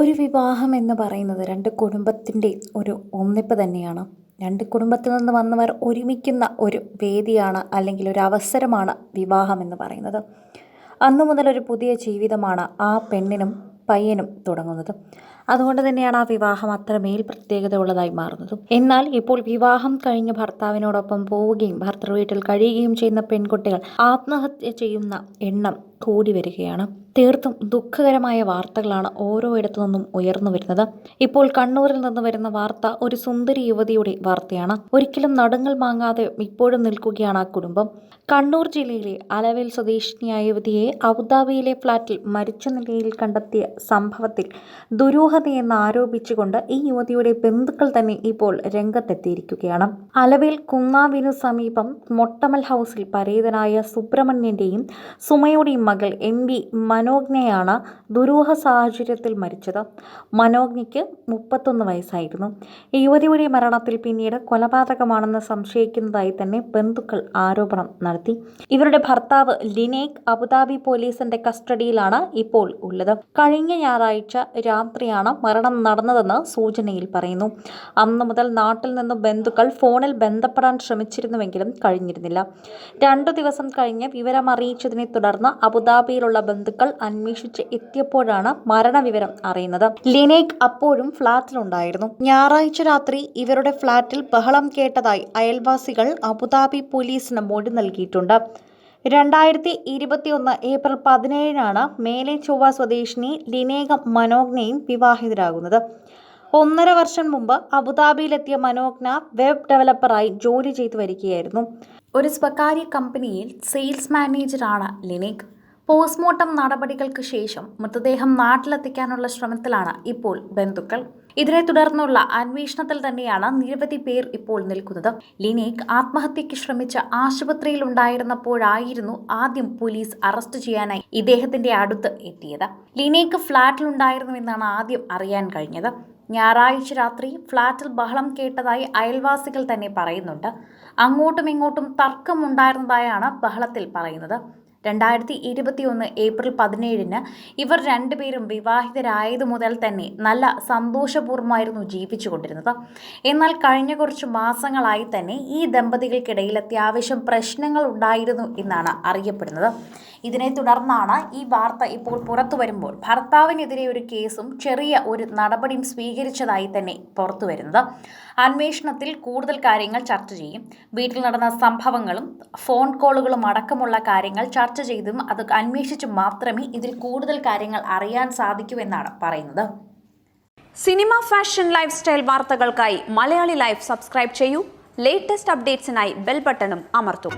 ഒരു വിവാഹം എന്ന് പറയുന്നത് രണ്ട് കുടുംബത്തിന്റെ ഒരു ഒന്നിപ്പ് തന്നെയാണ്. രണ്ട് കുടുംബത്തിൽ നിന്ന് വന്നവർ ഒരുമിക്കുന്ന ഒരു വേദിയാണ് അല്ലെങ്കിൽ ഒരു അവസരമാണ് വിവാഹം എന്ന് പറയുന്നത്. അന്നു മുതൽ ഒരു പുതിയ ജീവിതമാണ് ആ പെണ്ണിനും പയ്യനും തുടങ്ങുന്നത്. അതുകൊണ്ട് തന്നെയാണ് ആ വിവാഹം അത്രമേൽ പ്രത്യേകത ഉള്ളതായി മാറുന്നത്. എന്നാൽ ഇപ്പോൾ വിവാഹം കഴിഞ്ഞ് ഭർത്താവിനോടൊപ്പം പോവുകയും ഭർത്തൃ വീട്ടിൽ കഴിയുകയും ചെയ്യുന്ന പെൺകുട്ടികൾ ആത്മഹത്യ ചെയ്യുന്ന എണ്ണം കൂടി വരികയാണ്. തീർത്തും ദുഃഖകരമായ വാർത്തകളാണ് ഓരോ ഇടത്തു നിന്നും ഉയർന്നു വരുന്നത്. ഇപ്പോൾ കണ്ണൂരിൽ നിന്ന് വരുന്ന വാർത്ത ഒരു സുന്ദരി യുവതിയുടെ വാർത്തയാണ്. ഒരിക്കലും നടുങ്ങൾ മാങ്ങാതെ ഇപ്പോഴും നിൽക്കുകയാണ് ആ കുടുംബം. കണ്ണൂർ ജില്ലയിലെ അലവേൽ സ്വദേശിനിയായ യുവതിയെ അബുദാബിയിലെ ഫ്ളാറ്റിൽ മരിച്ച നിലയിൽ കണ്ടെത്തിയ സംഭവത്തിൽ ദുരൂഹതയെന്ന് ആരോപിച്ചുകൊണ്ട് ഈ യുവതിയുടെ ബന്ധുക്കൾ തന്നെ ഇപ്പോൾ രംഗത്തെത്തിയിരിക്കുകയാണ്. അലവേൽ കുന്നാവിനു സമീപം മൊട്ടമൽ ഹൗസിൽ പരേതനായ സുബ്രഹ്മണ്യന്റെയും സുമയുടെയും മകൾ എം വി മനോജ്ഞയാണ് ദുരൂഹ സാഹചര്യത്തിൽ മരിച്ചത്. മനോജ്ഞയ്ക്ക് മുപ്പത്തൊന്ന് വയസ്സായിരുന്നു. യുവതിയുടെ മരണത്തിൽ പിന്നീട് കൊലപാതകമാണെന്ന് സംശയിക്കുന്നതായി തന്നെ ബന്ധുക്കൾ ആരോപണം നടത്തി. ഇവരുടെ ഭർത്താവ് ലിനേക് അബുദാബി പോലീസിന്റെ കസ്റ്റഡിയിലാണ് ഇപ്പോൾ ഉള്ളത്. കഴിഞ്ഞ ഞായറാഴ്ച രാത്രിയാണ് മരണം നടന്നതെന്ന് സൂചനയിൽ പറയുന്നു. അന്നു മുതൽ നാട്ടിൽ നിന്ന് ബന്ധുക്കൾ ഫോണിൽ ബന്ധപ്പെടാൻ ശ്രമിച്ചിരുന്നുവെങ്കിലും കഴിഞ്ഞിരുന്നില്ല. രണ്ടു ദിവസം കഴിഞ്ഞ് വിവരം അറിയിച്ചതിനെ തുടർന്ന് അബുദാബിയിലുള്ള ബന്ധുക്കൾ അന്വേഷിച്ച് എത്തിയപ്പോഴാണ് മരണവിവരം അറിയുന്നത്. ലിനേക് അപ്പോഴും ഫ്ളാറ്റിലുണ്ടായിരുന്നു. ഞായറാഴ്ച രാത്രി ഇവരുടെ ഫ്ളാറ്റിൽ ബഹളം കേട്ടതായി അയൽവാസികൾ അബുദാബി പോലീസിന് മൊഴി നൽകിയിട്ടുണ്ട്. രണ്ടായിരത്തി ഇരുപത്തിയൊന്ന് ഏപ്രിൽ പതിനേഴിനാണ് മേലെ ചൊവ്വ സ്വദേശിനി ലിനേക മനോജ്ഞയും വിവാഹിതരാകുന്നത്. ഒന്നര വർഷം മുമ്പ് അബുദാബിയിലെത്തിയ മനോജ്ഞ വെബ് ഡെവലപ്പറായി ജോലി ചെയ്തു വരികയായിരുന്നു. ഒരു സ്വകാര്യ കമ്പനിയിൽ സെയിൽസ് മാനേജറാണ് ലിനേക്. പോസ്റ്റ്മോർട്ടം നടപടികൾക്ക് ശേഷം മൃതദേഹം നാട്ടിലെത്തിക്കാനുള്ള ശ്രമത്തിലാണ് ഇപ്പോൾ ബന്ധുക്കൾ. ഇതിനെ തുടർന്നുള്ള അന്വേഷണത്തിൽ തന്നെയാണ് നിരവധി പേർ ഇപ്പോൾ നിൽക്കുന്നത്. ലിനേക് ആത്മഹത്യയ്ക്ക് ശ്രമിച്ച ആശുപത്രിയിൽ ഉണ്ടായിരുന്നപ്പോഴായിരുന്നു ആദ്യം പോലീസ് അറസ്റ്റ് ചെയ്യാനായി ഇദ്ദേഹത്തിന്റെ അടുത്ത് എത്തിയത്. ലിനേക്ക് ഫ്ളാറ്റിലുണ്ടായിരുന്നുവെന്നാണ് ആദ്യം അറിയാൻ കഴിഞ്ഞത്. ഞായറാഴ്ച രാത്രി ഫ്ളാറ്റിൽ ബഹളം കേട്ടതായി അയൽവാസികൾ തന്നെ പറയുന്നുണ്ട്. അങ്ങോട്ടും ഇങ്ങോട്ടും തർക്കമുണ്ടായിരുന്നതായാണ് ബഹളത്തിൽ പറയുന്നത്. രണ്ടായിരത്തി ഇരുപത്തിയൊന്ന് ഏപ്രിൽ പതിനേഴിന് ഇവർ രണ്ടുപേരും വിവാഹിതരായതു മുതൽ തന്നെ നല്ല സന്തോഷപൂർവമായിരുന്നു ജീവിച്ചുകൊണ്ടിരുന്നത്. എന്നാൽ കഴിഞ്ഞ കുറച്ച് മാസങ്ങളായി തന്നെ ഈ ദമ്പതികൾക്കിടയിൽ അത്യാവശ്യം പ്രശ്നങ്ങൾ ഉണ്ടായിരുന്നു എന്നാണ് അറിയപ്പെടുന്നത്. ഇതിനെ തുടർന്നാണ് ഈ വാർത്ത ഇപ്പോൾ പുറത്തു വരുമ്പോൾ ഭർത്താവിനെതിരെ ഒരു കേസും ചെറിയ ഒരു നടപടിയും സ്വീകരിച്ചതായി തന്നെ പുറത്തു വരുന്നത്. അന്വേഷണത്തിൽ കൂടുതൽ കാര്യങ്ങൾ ചർച്ച ചെയ്യും. വീട്ടിൽ നടന്ന സംഭവങ്ങളും ഫോൺ കോളുകളും അടക്കമുള്ള കാര്യങ്ങൾ ചർച്ച ചെയ്തും അത് അന്വേഷിച്ചും മാത്രമേ ഇതിൽ കൂടുതൽ കാര്യങ്ങൾ അറിയാൻ സാധിക്കൂ എന്നാണ് പറയുന്നത്. സിനിമ ഫാഷൻ ലൈഫ് സ്റ്റൈൽ വാർത്തകൾക്കായി മലയാളി ലൈഫ് സബ്സ്ക്രൈബ് ചെയ്യൂ. ലേറ്റസ്റ്റ് അപ്ഡേറ്റ്സിനായി ബെൽ ബട്ടണും അമർത്തും.